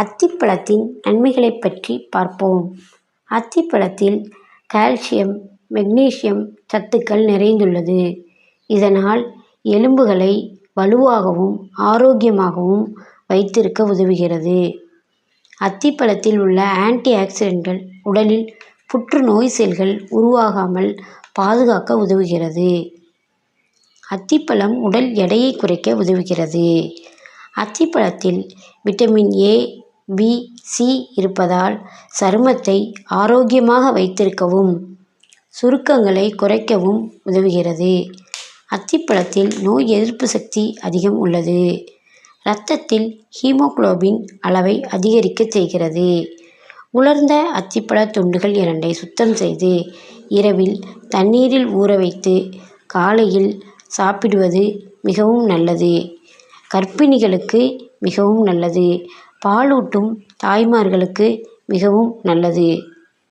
அத்திப்பழத்தின் நன்மைகளைப் பற்றி பார்ப்போம் அத்திப்பழத்தில் கால்சியம் மெக்னீசியம் சத்துக்கள் நிறைந்துள்ளது. இதனால் எலும்புகளை வலுவாகவும் ஆரோக்கியமாகவும் வைத்திருக்க உதவுகிறது. அத்திப்பழத்தில் உள்ள ஆன்டி ஆக்சிடென்ட்கள் உடலில் புற்றுநோய் செல்கள் உருவாகாமல் பாதுகாக்க உதவுகிறது. அத்திப்பழம் உடல் எடையை குறைக்க உதவுகிறது. அத்திப்பழத்தில் விட்டமின் ஏ பி சி இருப்பதால் சருமத்தை ஆரோக்கியமாக வைத்திருக்கவும் சுருக்கங்களை குறைக்கவும் உதவுகிறது. அத்திப்பழத்தில் நோய் எதிர்ப்பு சக்தி அதிகம் உள்ளது. ரத்தத்தில் ஹீமோகுளோபின் அளவை அதிகரிக்கச் செய்கிறது. உலர்ந்த அத்திப்பழ துண்டுகள் இரண்டை சுத்தம் செய்து இரவில் தண்ணீரில் ஊற வைத்து காலையில் சாப்பிடுவது மிகவும் நல்லது. கர்ப்பிணிகளுக்கு மிகவும் நல்லது. பாலூட்டும் தாய்மார்களுக்கு மிகவும் நல்லது.